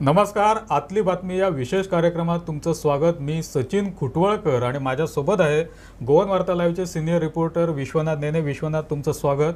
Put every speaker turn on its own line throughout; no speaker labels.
नमस्कार आतली बातमी या विशेष कार्यक्रमात तुमचं स्वागत. मी सचिन खुटवळकर आणि माझ्यासोबत आहे गोवन वार्ता लाईव्हचे सिनियर रिपोर्टर विश्वनाथ नेने. विश्वनाथ तुमचं स्वागत.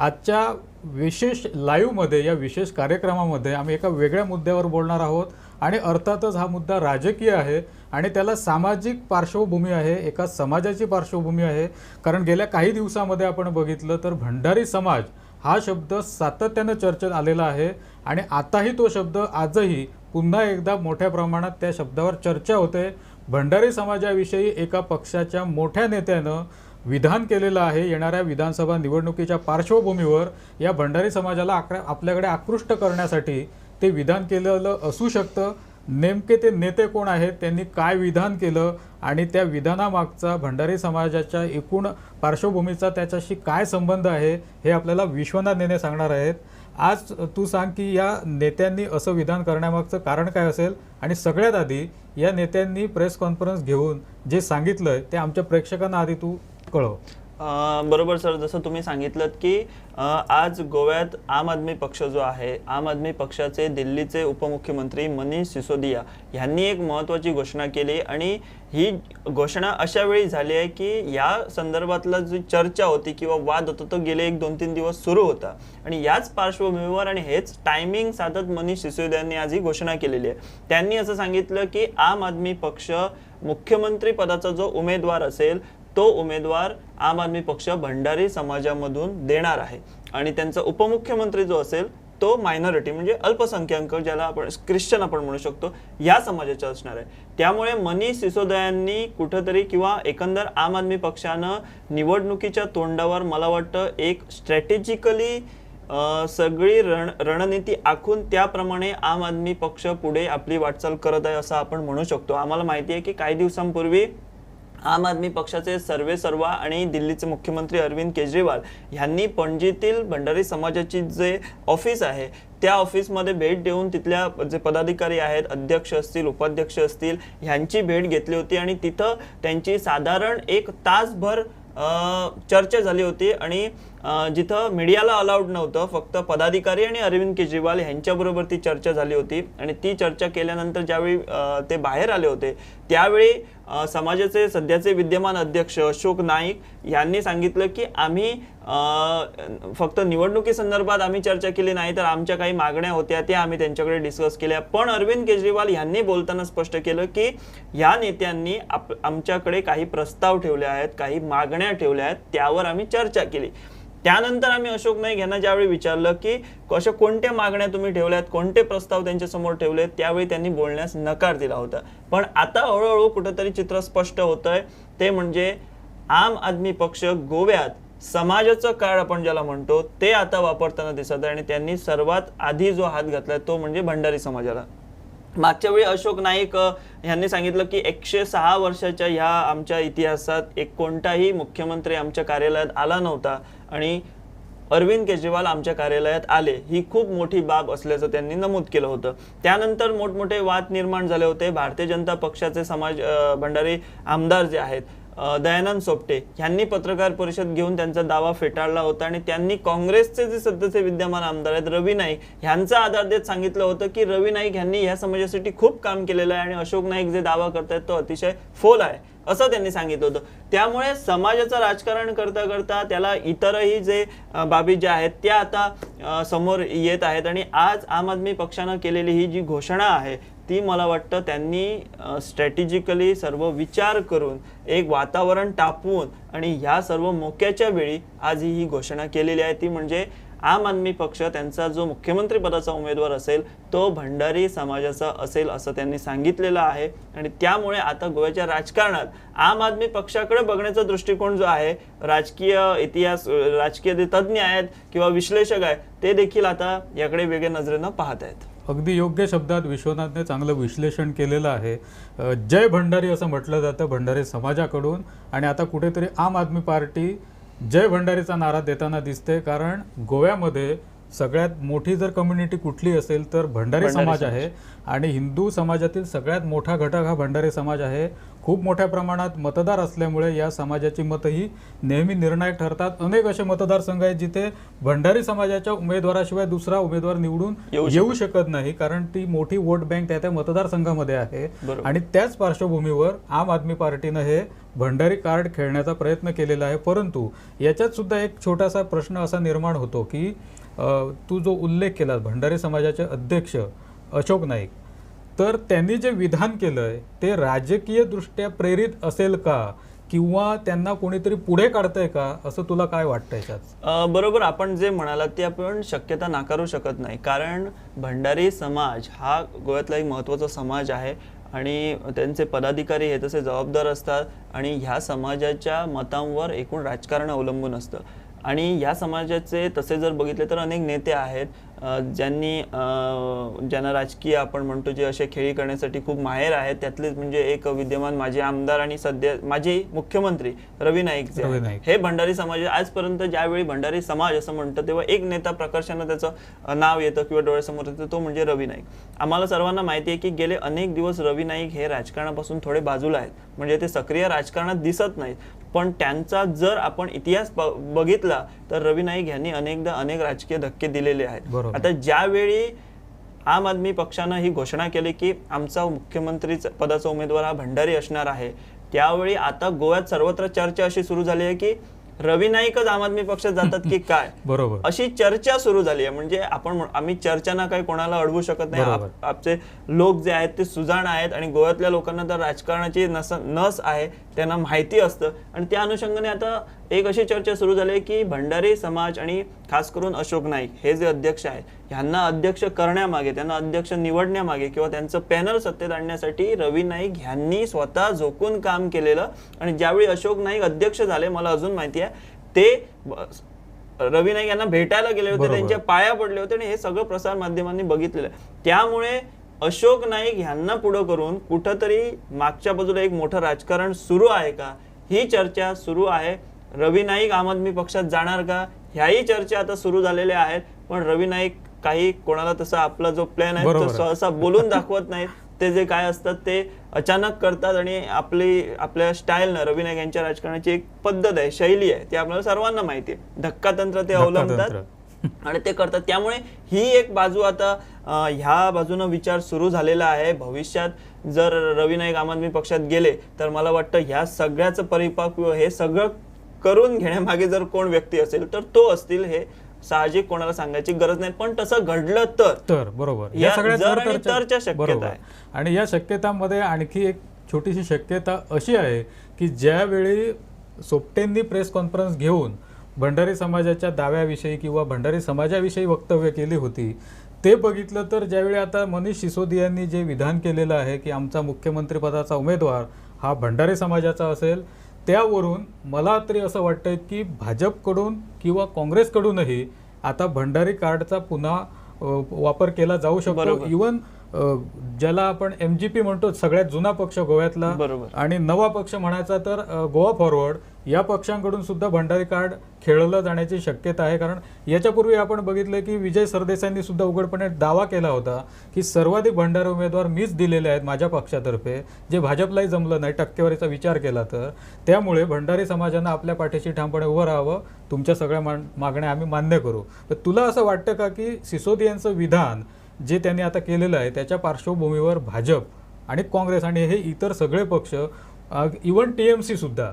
आजच्या विशेष लाईव्हमध्ये या विशेष कार्यक्रमामध्ये आम्ही एका वेगळ्या मुद्द्यावर बोलणार आहोत आणि अर्थातच हा मुद्दा राजकीय आहे आणि त्याला सामाजिक पार्श्वभूमी आहे एका समाजाची पार्श्वभूमी आहे. कारण गेल्या काही दिवसामध्ये आपण बघितलं तर भंडारी समाज हा शब्द सातत्यानं चर्चेत आलेला आहे आणि आताही तो शब्द आजही पुन्हा एकदा मोठ्या प्रमाणात त्या शब्दावर चर्चा होते. भंडारी समाजाविषयी एका पक्षाच्या मोठ्या नेत्यानं विधान केलेलं आहे. येणाऱ्या विधानसभा निवडणुकीच्या पार्श्वभूमीवर या भंडारी समाजाला आक्र आपल्याकडे आकृष्ट करण्यासाठी ते विधान केलेलं असू शकतं. नेमके ते नेते कोण आहेत? त्यांनी काय विधान केलं? आणि त्या विधानामागचा भंडारी समाजाच्या एकूण पार्श्वभूमीचा त्याच्याशी काय संबंध आहे? हे आपल्याला विश्वनाथ नेने सांगणार आहेत. आज तू सांग की या नेत्यांनी असं विधान करण्यामागचं कारण काय असेल? आणि सगळ्यात आधी या नेत्यांनी प्रेस कॉन्फरन्स घेऊन जे सांगितलं आहे ते आमच्या प्रेक्षकांना आधी तू कळव.
बरोबर सर जसं तुम्ही सांगितलं की आज गोव्यात आम आदमी पक्ष जो आहे आम आदमी पक्षाचे दिल्लीचे उपमुख्यमंत्री मनीष सिसोदिया यांनी एक महत्त्वाची घोषणा केली आणि ही घोषणा अशा वेळी झाली आहे की या संदर्भातला जी चर्चा होती किंवा वाद होता तो गेले एक दोन तीन दिवस सुरू होता. आणि याच पार्श्वभूमीवर आणि हेच टायमिंग साधत मनीष सिसोदियांनी आज ही घोषणा केलेली आहे. त्यांनी असं सांगितलं की आम आदमी पक्ष मुख्यमंत्री पदाचा जो उमेदवार असेल तो उमेदवार आम आदमी पक्ष भंडारी समाजामधून देणार आहे. आणि त्यांचा उपमुख्यमंत्री जो असेल तो मायनॉरिटी म्हणजे अल्पसंख्याक ज्याला आपण ख्रिश्चन आपण म्हणू शकतो या समाजाचा असणार आहे. त्यामुळे मनीष सिसोदयांनी कुठंतरी किंवा एकंदर आम आदमी पक्षानं निवडणुकीच्या तोंडावर मला वाटतं एक स्ट्रॅटेजिकली सगळी रण रणनीती आखून त्याप्रमाणे आम आदमी पक्ष पुढे आपली वाटचाल करत आहे असं आपण म्हणू शकतो. आम्हाला माहिती आहे की काही दिवसांपूर्वी आम आदमी पक्षाचे सर्वे सर्वा आणि दिल्लीचे मुख्यमंत्री अरविंद केजरीवाल यांनी पणजीतील भंडारी समाजाची जे ऑफिस आहे त्या ऑफिसमध्ये भेट देऊन तिथल्या जे पदाधिकारी आहेत अध्यक्ष असतील उपाध्यक्ष असतील ह्यांची भेट घेतली होती आणि तिथं त्यांची साधारण एक तासभर चर्चा झाली होती आणि जिथं मीडियाला अलाउड नव्हतं फक्त पदाधिकारी आणि अरविंद केजरीवाल यांच्याबरोबर ती चर्चा झाली होती आणि ती चर्चा केल्यानंतर ज्यावेळी ते बाहेर आले होते त्यावेळी समाजाचे सध्याचे विद्यमान अध्यक्ष अशोक नाईक यांनी सांगितलं की आम्ही फक्त निवडणुकीसंदर्भात आम्ही चर्चा केली नाही तर आमच्या काही मागण्या होत्या त्या आम्ही त्यांच्याकडे डिस्कस केल्या. पण अरविंद केजरीवाल यांनी बोलताना स्पष्ट केलं की या नेत्यांनी आप आमच्याकडे काही प्रस्ताव ठेवले आहेत काही मागण्या ठेवल्या आहेत त्यावर आम्ही चर्चा केली. त्यानंतर आम्ही अशोक नाईक यांना ज्यावेळी विचारलं की अशा कोणत्या मागण्या तुम्ही ठेवल्यात कोणते प्रस्ताव त्यांच्यासमोर ठेवलेत त्यावेळी त्यांनी बोलण्यास नकार दिला होता. पण आता हळूहळू कुठंतरी चित्र स्पष्ट होतंय. ते म्हणजे आम आदमी पक्ष गोव्यात समाजाचं कार्ड आपण ज्याला म्हणतो ते आता वापरताना दिसत आहे आणि त्यांनी सर्वात आधी जो हात घातलाय तो म्हणजे भंडारी समाजाला. मागच्या वेळी अशोक नाईक यांनी सांगितलं की एकशे सहा वर्षाच्या ह्या आमच्या इतिहासात एक कोणताही मुख्यमंत्री आमच्या कार्यालयात आला नव्हता आणि अरविंद केजरीवाल आमच्या कार्यालयात आले ही खूप मोठी बाब असल्याचं त्यांनी नमूद केलं होतं. त्यानंतर मोठमोठे वाद निर्माण झाले होते. भारतीय जनता पक्षाचे समाज भंडारी आमदार जे आहेत दयानंद सोपटे यांनी पत्रकार परिषद घेऊन त्यांचा दावा फेटाळला होता आणि त्यांनी काँग्रेसचे जे सध्याचे विद्यमान आमदार आहेत रवी नाईक यांचा आधार देत सांगितलं होतं की रवी नाईक यांनी ह्या समाजासाठी खूप काम केलेलं आहे आणि अशोक नाईक जे दावा करतायत तो अतिशय फोल आहे असं त्यांनी सांगितलं होतं. त्यामुळे समाजाचं राजकारण करता करता त्याला इतरही जे बाबी ज्या आहेत त्या आता समोर येत आहेत आणि आज आम आदमी पक्षानं केलेली ही जी घोषणा आहे ती मला वाटतं त्यांनी स्ट्रॅटेजिकली सर्व विचार करून एक वातावरण टापवून आणि ह्या सर्व मोक्याच्या वेळी आज ही ही घोषणा केलेली आहे. ती म्हणजे आम आदमी पक्ष त्यांचा जो मुख्यमंत्री पदाचा उमेदवार असेल तो भंडारी समाजाचा असेल असं त्यांनी सांगितलेलं आहे. आणि त्यामुळे आता गोव्याच्या राजकारणात आम आदमी पक्षाकडे बघण्याचा दृष्टिकोन जो आहे राजकीय इतिहास राजकीय जे तज्ज्ञ आहेत किंवा विश्लेषक आहेत ते देखील आता याकडे वेगळ्या नजरेनं पाहत आहेत.
अगदी योग्य शब्दात विश्वनाथने चांगलं विश्लेषण केलेलं आहे. जय भंडारी असं म्हटलं जातं भंडारी समाजाकडून. आणि आता कुठेतरी आम आदमी पार्टी जय भंडारीचा नारा देताना दिसते. कारण गोव्यामध्ये सगळ्यात मोठी जर कम्युनिटी कुठली असेल तर भंडारी समाज. आहे. आणि हिंदू समाजातील सगळ्यात मोठा घटक हा भंडारी समाज आहे. खूप मोठ्या प्रमाणात मतदार असल्यामुळे या समाजाची मतही नेहमी निर्णायक ठरतात. अनेक असे मतदारसंघ आहेत जिथे भंडारी समाजाच्या उमेदवाराशिवाय दुसरा उमेदवार निवडून
येऊ
शकत नाही. कारण ती मोठी वोट बँक त्या त्या मतदारसंघामध्ये आहे. आणि त्याच पार्श्वभूमीवर आम आदमी पार्टीनं हे भंडारी कार्ड खेळण्याचा प्रयत्न केलेला आहे. परंतु याच्यात सुद्धा एक छोटासा प्रश्न असा निर्माण होतो की तू जो उल्लेख केला भंडारी समाजाचे अध्यक्ष अशोक नाईक तर त्यांनी जे विधान केलंय ते राजकीयदृष्ट्या प्रेरित असेल का? किंवा त्यांना कोणीतरी पुढे काढतंय का? असं तुला काय वाटतं याच्यात?
बरोबर. आपण जे म्हणालात ते आपण शक्यता नाकारू शकत नाही. कारण भंडारी समाज हा गोव्यातला एक महत्त्वाचा समाज आहे आणि त्यांचे पदाधिकारी हे तसे जबाबदार असतात आणि ह्या समाजाच्या मतांवर एकूण राजकारण अवलंबून असतं. आणि ह्या समाजाचे तसे जर बघितले तर अनेक नेते आहेत ज्यांनी ज्यांना राजकीय आपण म्हणतो जे असे खेळी करण्यासाठी खूप माहेर आहेत त्यातलेच म्हणजे एक विद्यमान माजी आमदार आणि सध्या माजी मुख्यमंत्री रवी नाईक. हे भंडारी समाज. आजपर्यंत ज्यावेळी भंडारी समाज असं म्हणतं तेव्हा एक नेता प्रकर्षानं त्याचं नाव येतं किंवा डोळ्यासमोर येतं तो म्हणजे रवी नाईक आम्हाला सर्वांना माहिती आहे की गेले अनेक दिवस रवी नाईक हे राजकारणापासून थोडे बाजूला आहेत म्हणजे ते सक्रिय राजकारणात दिसत नाहीत पण त्यांचा जर आपण इतिहास बघितला तर रवी नाईक यांनी अनेकदा अनेक राजकीय धक्के दिलेले आहेत. आता ज्यावेळी आम आदमी पक्षानं ही घोषणा केली की आमचा मुख्यमंत्री पदाचा उमेदवार हा भंडारी असणार आहे त्यावेळी आता गोव्यात सर्वत्र चर्चा अशी सुरू झाली आहे की रवी नाईकच आम आदमी पक्षात जातात की काय?
बरोबर.
अशी चर्चा सुरू झाली आहे. म्हणजे आपण आम्ही चर्चाना काही कोणाला अडवू शकत नाही. आपचे लोक जे आहेत ते सुजाण आहेत आणि गोव्यातल्या लोकांना तर राजकारणाची नस नस आहे. त्यांना माहिती असतं. आणि त्या अनुषंगाने आता एक अशी चर्चा सुरू झाली आहे की भंडारी समाज आणि खास करून अशोक नाईक हे जे अध्यक्ष आहेत ह्यांना अध्यक्ष करण्यामागे त्यांना अध्यक्ष निवडण्यामागे किंवा त्यांचं पॅनल सत्तेत आणण्यासाठी रवी नाईक ह्यांनी स्वतः झोकून काम केलेलं. आणि ज्यावेळी अशोक नाईक अध्यक्ष झाले मला अजून माहिती आहे ते रवी नाईक यांना भेटायला गेले होते. त्यांच्या पाया पडले होते आणि हे सगळं प्रसार माध्यमांनी बघितलेलं आहे. त्यामुळे अशोक नाईक ह्यांना पुढं करून कुठंतरी मागच्या बाजूला एक मोठं राजकारण सुरू आहे का? ही चर्चा सुरू आहे. रवी नाईक आम आदमी पक्षात जाणार का? ह्याही चर्चा आता सुरू झालेल्या आहेत. पण रवी नाईक काही कोणाला तसा आपला जो प्लॅन आहे तो. सहसा बोलून दाखवत नाहीत. ते जे काय असतात ते अचानक करतात आणि आपली आपल्या स्टाईलनं रवी नाईक यांच्या राजकारणाची एक पद्धत आहे शैली आहे ती आपल्याला सर्वांना माहिती आहे. धक्कातंत्र ते अवलंबतात. आणि ते करतात त्यामुळे ही एक बाजू आता ह्या बाजूनं विचार सुरू झालेला आहे भविष्यात जर रवी नाईक आम आदमी पक्षात गेले तर मला वाटतं ह्या सगळ्याचं परिपक्व हे सगळं करून घेण्यामागे जर कोण व्यक्ती असेल तर तो असतील हे साहजिक कोणाला सांगायची गरज नाही पण तसं घडलं तर
तर बरोबर
या
सगळ्या
शक्यता. आहे.
आणि या शक्यतामध्ये आणखी एक छोटीशी शक्यता अशी आहे की ज्यावेळी सोपटेंनी प्रेस कॉन्फरन्स घेऊन भंडारी समाजाच्या दाव्याविषयी किंवा भंडारी समाजाविषयी वक्तव्य केली होती ते बघितलं तर ज्यावेळी आता मनीष सिसोदियांनी जे विधान केलेलं आहे की आमचा मुख्यमंत्री पदाचा उमेदवार हा भंडारी समाजाचा असेल त्यावरून मला तरी असं वाटतंय की भाजपकडून किंवा काँग्रेसकडूनही आता भंडारी कार्डचा पुन्हा वापर केला जाऊ शकतो. इवन ज्याला आपण एम जी पी म्हणतो सगळ्यात जुना पक्ष गोव्यातला.
बरोबर.
आणि नवा पक्ष म्हणायचा तर गोवा फॉरवर्ड या पक्षांकडून सुद्धा भंडारी कार्ड खेळलं जाण्याची शक्यता आहे. कारण याच्यापूर्वी आपण बघितलं की विजय सरदेसाईंनी सुद्धा उघडपणे दावा केला होता की सर्वाधिक भंडारी उमेदवार मीच दिलेले आहेत माझ्या पक्षातर्फे. जे भाजपलाही जमलं नाही टक्केवारीचा विचार केला तर. त्यामुळे भंडारी समाजानं आपल्या पाठीशी ठामपणे उभं राहावं तुमच्या सगळ्या मागण्या आम्ही मान्य करू. तर तुला असं वाटतं का की सिसोदियांचं विधान जे त्यांनी आता केलेलं आहे त्याच्या पार्श्वभूमीवर भाजप आणि काँग्रेस आणि हे इतर सगळे पक्ष इवन टी एम सी सुद्धा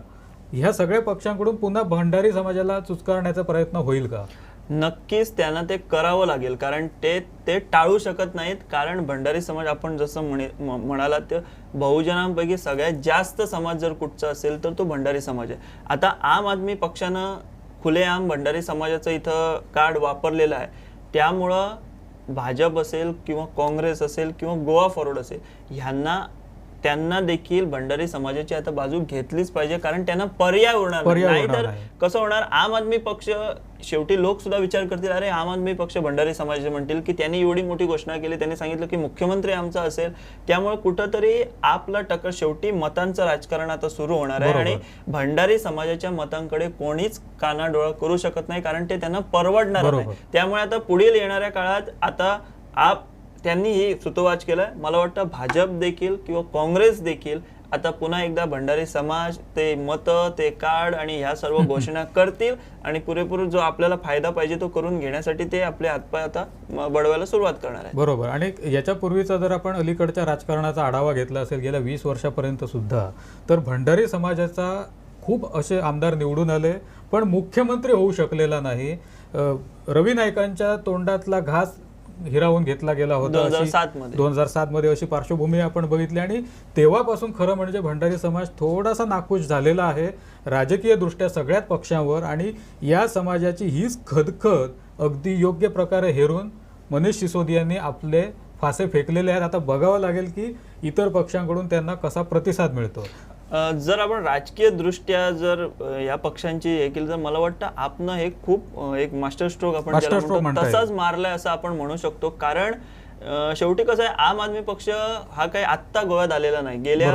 ह्या सगळ्या पक्षांकडून पुन्हा भंडारी समाजाला चुचकारण्याचा प्रयत्न होईल का?
नक्कीच त्यांना ते करावं लागेल कारण ते ते टाळू शकत नाहीत. कारण भंडारी समाज आपण जसं म्हणे म- म्हणालात ते बहुजनांपैकी सगळ्यात जास्त समाज जर कुठचा असेल तर तो भंडारी समाज आहे. आता आम आदमी पक्षानं खुलेआम भंडारी समाजाचं इथं कार्ड वापरलेलं आहे. त्यामुळं भाजप असेल किंवा काँग्रेस असेल किंवा गोवा फॉरवर्ड असेल ह्यांना त्यांना देखील भंडारी समाजाची आता बाजू घेतलीच पाहिजे कारण त्यांना पर्याय उरणार नाही तर. कसं होणार आम आदमी पक्ष शेवटी लोक सुद्धा विचार करतील अरे आम आदमी पक्ष भंडारी समाजाचे म्हणतील की त्यांनी एवढी मोठी घोषणा केली त्यांनी सांगितलं की मुख्यमंत्री आमचा असेल त्यामुळे कुठंतरी आपला टक्कर शेवटी मतांचं राजकारण आता सुरू होणार आहे. आणि भंडारी समाजाच्या मतांकडे कोणीच कानाडोळा करू शकत नाही कारण ते त्यांना परवडणार. नाही त्यामुळे आता पुढील येणाऱ्या काळात आता आप त्यांनी ही सुतोवाच केलाय. मला वाटतं भाजप देखील किंवा काँग्रेस देखील आता पुन्हा एकदा भंडारी समाज ते मत ते कार्ड आणि ह्या सर्व घोषणा करतील आणि पुरेपूर जो आपल्याला फायदा पाहिजे तो करून घेण्यासाठी ते आपले हातपाय आता बडवायला सुरुवात करणार आहे
बरोबर. आणि याच्यापूर्वीचा जर आपण अलीकडच्या राजकारणाचा आढावा घेतला असेल गेल्या वीस वर्षापर्यंत सुद्धा तर भंडारी समाजाचा खूप असे आमदार निवडून आले पण मुख्यमंत्री होऊ शकलेला नाही. रवी नाईकांच्या तोंडातला घास हिरावून घेतला गेला होता अशी-
2007 मध्ये.
दोन हजार सात मध्ये अशी पार्श्वभूमी आपण बघितली आणि तेव्हापासून खरं म्हणजे भंडारी समाज थोडासा नाखुश झालेला आहे. राजकीय दृष्ट्या सगळ्याच पक्षांवर आणि या समाजाची हीच खदखद अगदी योग्य प्रकारे हेरून मनीष सिसोदियांनी आपले फासे फेकलेले आहेत. आता बघावं लागेल की इतर पक्षांकडून त्यांना कसा प्रतिसाद मिळतो.
जर आपण राजकीय दृष्ट्या जर या पक्षांची हे केली तर मला वाटतं आपण हे खूप एक मास्टर स्ट्रोक आपण. तसाच मारलाय असं आपण म्हणू शकतो कारण शेवटी कसं आहे आम आदमी पक्ष हा काही आत्ता गोव्यात आलेला नाही गेल्या.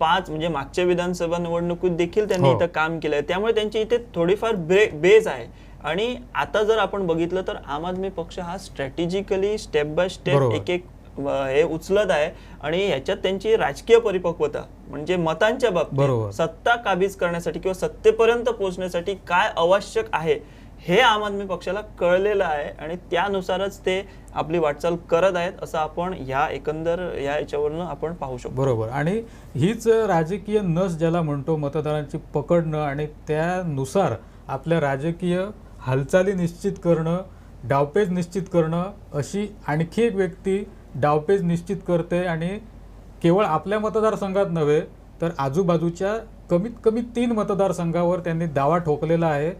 पाच म्हणजे मागच्या विधानसभा निवडणुकीत देखील त्यांनी
हो.
इथं काम केलंय त्यामुळे त्यांची इथे थोडीफार बेज आहे आणि आता जर आपण बघितलं तर आम आदमी पक्ष हा स्ट्रॅटेजिकली स्टेप बाय स्टेप. एक एक हे उचलत आहे आणि ह्याच्यात त्यांची राजकीय परिपक्वता म्हणजे मतांच्या
बरोबर.
बाबतीत सत्ता काबीज करण्यासाठी किंवा सत्तेपर्यंत पोहोचण्यासाठी काय आवश्यक आहे हे आम आदमी पक्षाला कळलेलं आहे आणि त्यानुसारच ते आपली वाटचाल करत आहेत असं आपण ह्या एकंदर ह्या याच्यावरनं आपण पाहू शकतो
बरोबर आणि हीच राजकीय नस ज्याला म्हणतो मतदारांची पकडणं आणि त्यानुसार आपल्या राजकीय हालचाली निश्चित करणं डावपेच निश्चित करणं अशी आणखी एक व्यक्ती डावपेच निश्चित करते आणि केवळ आपल्या मतदारसंघात नव्हे तर आजूबाजूच्या कमीत कमी तीन मतदारसंघावर त्यांनी दावा ठोकलेला आहे.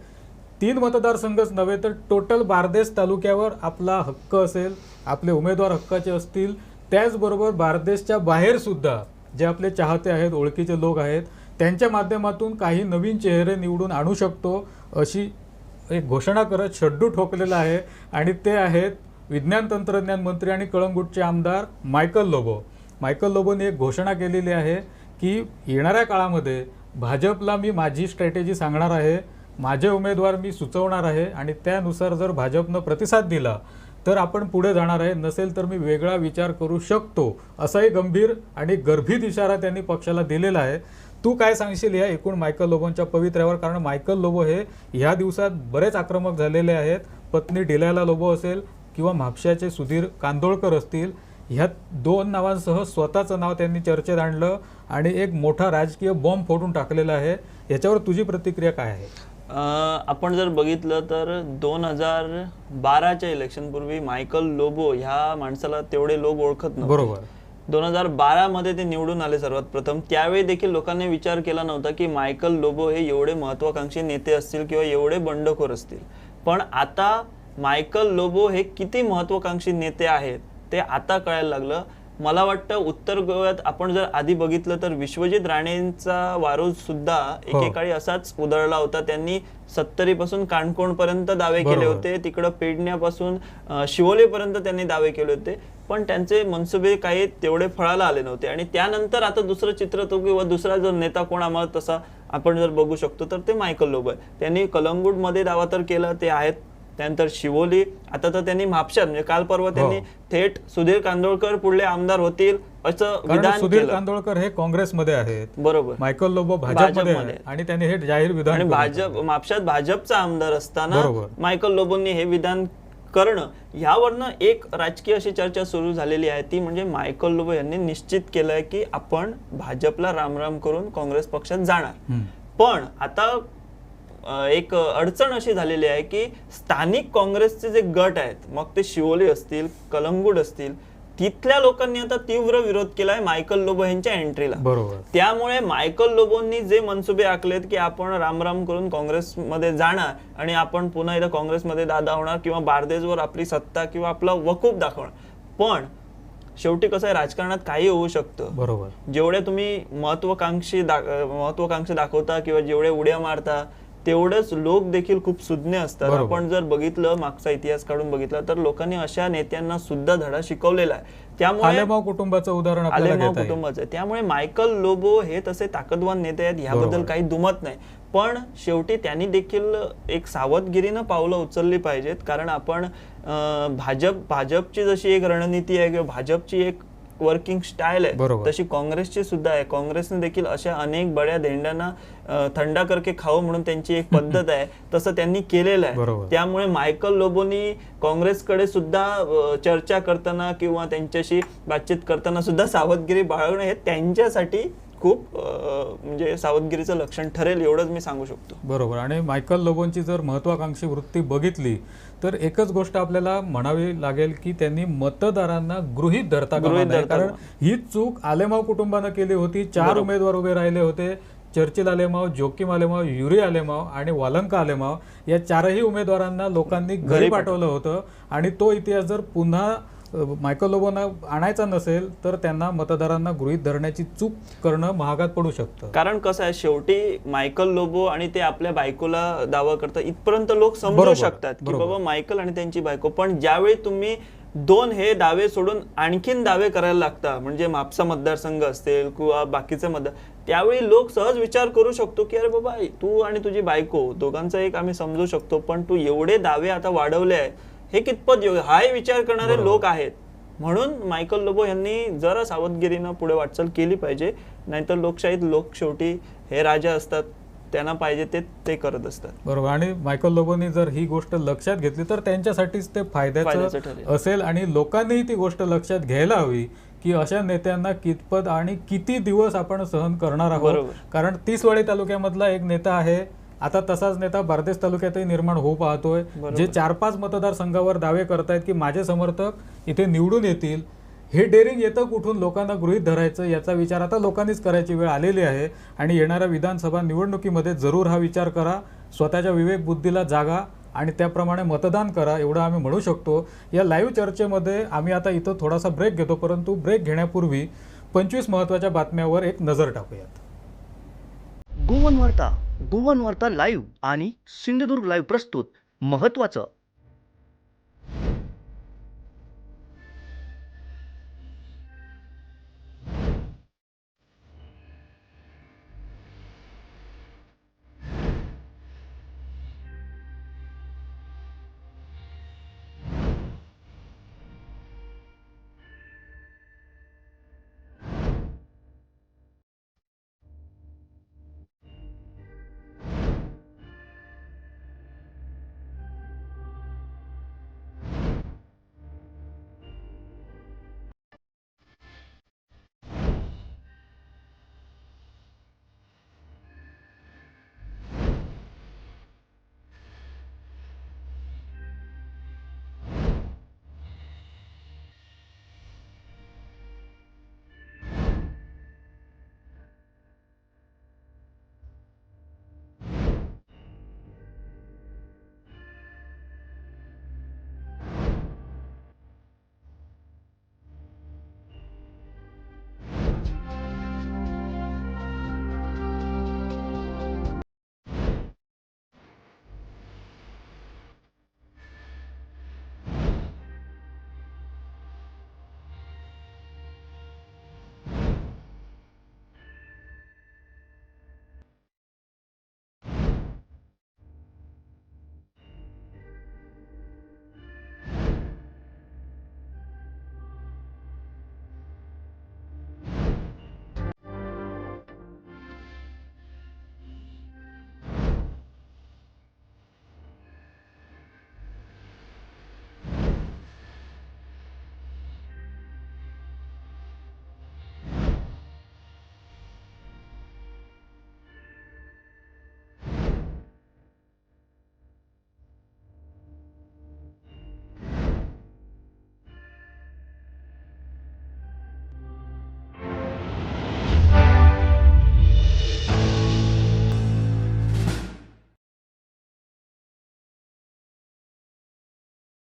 तीन मतदारसंघच नव्हे तर टोटल बारदेस तालुक्यावर आपला हक्क असेल आपले उमेदवार हक्काचे असतील. त्याचबरोबर बारदेसच्या बाहेरसुद्धा जे आपले चाहते आहेत ओळखीचे लोक आहेत त्यांच्या माध्यमातून काही नवीन चेहरे निवडून आणू शकतो अशी एक घोषणा करत शड्डू ठोकलेला आहे. आणि ते आहेत विज्ञान तंत्रज्ञान मंत्री आणि कळंगूटचे आमदार मायकल लोबो. मायकल लोबोने एक घोषणा केलेली आहे की येणाऱ्या काळामध्ये भाजपला मी माझी स्ट्रॅटेजी सांगणार आहे माझे उमेदवार मी सुचवणार आहे आणि त्यानुसार जर भाजपनं प्रतिसाद दिला तर आपण पुढे जाणार आहे. नसेल तर मी वेगळा विचार करू शकतो असाही गंभीर आणि गर्भित इशारा त्यांनी पक्षाला दिलेला आहे. तू काय सांगशील या एकूण मायकल लोबोंच्या पवित्र्यावर? कारण मायकल लोबो हे ह्या दिवसात बरेच आक्रमक झालेले आहेत. पत्नी डिलायला लोबो असेल किंवा म्हापशाचे सुधीर कांदोळकर असतील ह्या दोन नावांसह स्वतःचं नाव त्यांनी चर्चेत आणलं आणि एक मोठा राजकीय बॉम्ब फोडून टाकलेला आहे. याच्यावर तुझी प्रतिक्रिया काय आहे?
आपण जर बघितलं तर दोन हजार बाराच्या इलेक्शन पूर्वी मायकल लोबो ह्या माणसाला तेवढे लोक ओळखत नव्हते.
बरोबर.
दोन हजार बारा मध्ये ते निवडून आले सर्वात प्रथम. त्यावेळी देखील लोकांनी विचार केला नव्हता की मायकल लोबो हे एवढे महत्वाकांक्षी नेते असतील किंवा एवढे बंडखोर असतील. पण आता मायकल लोबो हे किती महत्वाकांक्षी नेते आहेत ते आता कळायला लागलं. मला वाटतं उत्तर गोव्यात आपण जर आधी बघितलं तर विश्वजित राणेंचा वारूज सुद्धा
हो.
एकेकाळी असाच उधळला होता. त्यांनी सत्तरी पासून काणकोण पर्यंत दावे केले. होते. तिकडं पेडण्यापासून अं, शिवोलेपर्यंत त्यांनी दावे केले होते. पण त्यांचे मनसुबे काही तेवढे फळाला आले नव्हते. आणि त्यानंतर आता दुसरं चित्र तो किंवा दुसरा जर नेता कोण आम्हाला तसा आपण जर बघू शकतो तर ते मायकल लोब आहे त्यांनी कलंगूटमध्ये दावा तर केला ते आहेत. त्यानंतर शिवोली आता तर त्यांनी म्हापशात म्हणजे काल परवा त्यांनी थेट सुधीर कांदोळकर पुढले आमदार होतील असं विधान
सुधीर कांदोळकर हे काँग्रेसमध्ये आहेत.
बरोबर.
मायकल लोबो भाजपमध्ये आणि त्यांनी हे जाहीर विधान
आणि. भाजप म्हापशात भाजपचा आमदार असताना. मायकल लोबोंनी हे विधान करणं यावरनं एक राजकीय अशी चर्चा सुरू झालेली आहे. ती म्हणजे मायकल लोबो यांनी निश्चित केलंय की आपण भाजपला रामराम करून काँग्रेस पक्षात जाणार. पण आता एक अडचण अशी झालेली आहे की स्थानिक काँग्रेसचे जे गट आहेत मग ते शिवोली असतील कलंगूट असतील तिथल्या लोकांनी आता तीव्र विरोध केलाय मायकल लोबो यांच्या एंट्रीला
बरोबर.
त्यामुळे मायकल लोबोंनी जे मनसुबे आखलेत की आपण रामराम करून काँग्रेसमध्ये जाणार आणि आपण पुन्हा एकदा काँग्रेसमध्ये दादा होणार किंवा बारदेजवर आपली सत्ता किंवा आपला वकूफ दाखवणार. पण शेवटी कसं आहे राजकारणात काही होऊ शकतं.
बरोबर.
जेवढे तुम्ही महत्वाकांक्षी दा महत्वाकांक्षी दाखवता किंवा जेवढे उड्या मारता तेवढेच लोक देखील खूप सुज्ञ असतात. आपण जर बघितलं मागचा इतिहास काढून बघितला तर लोकांनी अशा नेत्यांना सुद्धा धडा शिकवलेला आहे. त्यामुळे
कुटुंबाचं उदाहरण
आलेमाव कुटुंबाचं त्यामुळे मायकल लोबो हे तसे ताकदवान नेते आहेत ह्याबद्दल
बरोबर.
काही दुमत नाही. पण शेवटी त्यांनी देखील एक सावधगिरीनं पावलं उचलली पाहिजेत. कारण आपण भाजप भाजपची जशी एक रणनीती आहे किंवा भाजपची एक वर्किंग स्टाईल आहे. तशी काँग्रेसची सुद्धा आहे. काँग्रेसने देखील अशा अनेक बड्या धेंड्यांना थंडा करके खावं म्हणून त्यांची एक पद्धत आहे. तसं त्यांनी केलेलं आहे. त्यामुळे मायकल लोबोनी काँग्रेसकडे सुद्धा चर्चा करताना किंवा त्यांच्याशी बातचीत करताना सुद्धा सावधगिरी बाळगणं हे त्यांच्यासाठी खूप म्हणजे सावधगिरीचं लक्षण ठरेल एवढंच मी सांगू शकतो.
बरोबर. आणि मायकल लोबोनची जर महत्वाकांक्षी वृत्ती बघितली तर एकच गोष्ट आपल्याला म्हणावी लागेल की त्यांनी मतदारांना गृहीत धरता कारण. ही चूक आलेमाव कुटुंबानं केली होती. चार. उमेदवार उभे राहिले होते. चर्चिल आलेमाव जोकिम आलेमाव युरी आलेमाव आणि वालंका आलेमाव या चारही उमेदवारांना लोकांनी घरी पाठवलं. होतं. आणि तो इतिहास जर पुन्हा मायकल लोबोना आणायचा नसेल तर त्यांना मतदारांना गृहीत धरण्याची चूक करणं महागात पडू शकतं.
कारण कसं आहे शेवटी मायकल लोबो आणि ते आपल्या बायकोला दावा करतात इथपर्यंत लोक समजू शकतात की. बाबा मायकल आणि त्यांची बायको. पण ज्यावेळी तुम्ही दोन हे दावे सोडून आणखीन दावे करायला लागता म्हणजे म्हापसा मतदारसंघ असतील किंवा बाकीचे मतदार त्यावेळी लोक सहज विचार करू शकतो की अरे बाबा तू आणि तुझी बायको दोघांचा एक आम्ही समजू शकतो पण तू एवढे दावे आता वाढवले आहे हे कितपत योग्य हाही विचार करणारे. लोक आहेत. म्हणून मायकल लोबो यांनी जरा सावधगिरीनं पुढे वाटचाल केली पाहिजे. नाहीतर लोकशाहीत लोक शेवटी हे राजा असतात. त्यांना पाहिजे ते ते करत असतात
बरोबर आणि मायकल लोबोनी जर ही गोष्ट लक्षात घेतली तर त्यांच्यासाठीच ते
फायद्याचं.
असेल आणि लोकांनीही ती गोष्ट लक्षात घ्यायला हवी की अशा नेत्यांना कितपत आणि किती दिवस आपण सहन करणार आहोत. कारण तीसवाडी तालुक्यामधला एक नेता आहे आता तसाच नेता बारदेस तालुक्यातही निर्माण होऊ पाहतोय. जे चार पाच मतदारसंघावर दावे करतायत की माझे समर्थक इथे निवडून येतील हे डेअरिंग येतं कुठून लोकांना गृहीत धरायचं याचा विचार आता लोकांनीच करायची वेळ आलेली आहे आणि येणाऱ्या विधानसभा निवडणुकीमध्ये जरूर हा विचार करा. स्वतःच्या विवेक बुद्धीला जागा आणि त्याप्रमाणे मतदान करा एवढं आम्ही म्हणू शकतो. या लाईव्ह चर्चेमध्ये आम्ही आता इथं थोडासा ब्रेक घेतो परंतु ब्रेक घेण्यापूर्वी पंचवीस महत्त्वाच्या बातम्यावर एक नजर टाकूयात.
Goan Varta Goan Varta live आणि सिंधुदुर्ग लाईव्ह प्रस्तुत महत्त्वाचं